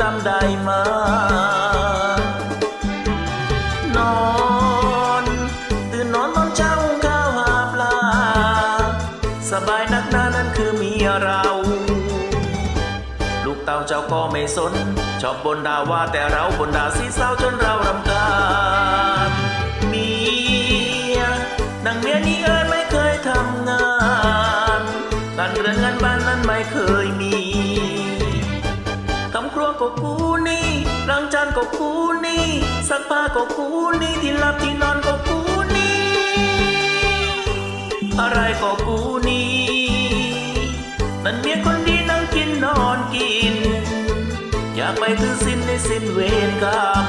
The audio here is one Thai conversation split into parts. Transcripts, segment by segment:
กรรมใดมา นอนตื่นนอนตอนเช้าข้าวหาปลา สบายนักหนานั้นคือมีเรา ลูกเต่าเจ้าก็ไม่สน ชอบบนดาว่าแต่เราบนดาสีเศร้าจนเรารำคาญเมียนังเมียนี้เอ้ยไม่เคยทำงานการเรือนงานบ้านนั้นไม่เคยมี รัวก็กูนี่ล้างจานก็กูนี่ซักผ้าก็กูนี่ที่หลับที่นอนก็กูนี่ อะไรก็กูนี่มันเมียคนดีนั่งกินนอนกิน อยากไปถือสิ้นในสิ้นเวรกรรม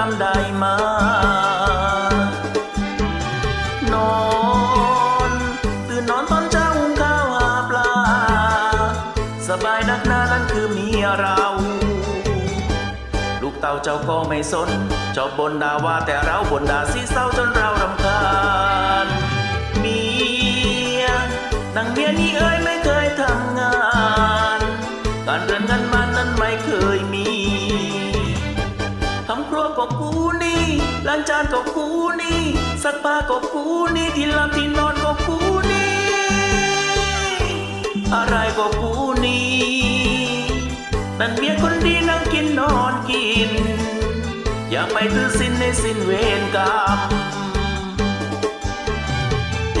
กันได้มนอนตื่นนอนตอนเจ้าหุงข้าวหาปลา สบายนักหน้านั้นคือเมียเรา ลูกเต่าเจ้าก็ไม่สนเจ้าบนด่าว่าแต่เราบนดาสีเศร้าจนเรารำคาญเมียนางเมียนี้เอ้ยไม่เคยทำงาน การเน ล้างจานก็กูนี่สักปาก็กูนี่ที่หลับที่นอนก็กูนี่ อะไรก็กูนี่นั่นเมียคนดีนั่งกินนอนกิน อยากไปถือสิ้นในสิ้นเวรกรรมเอ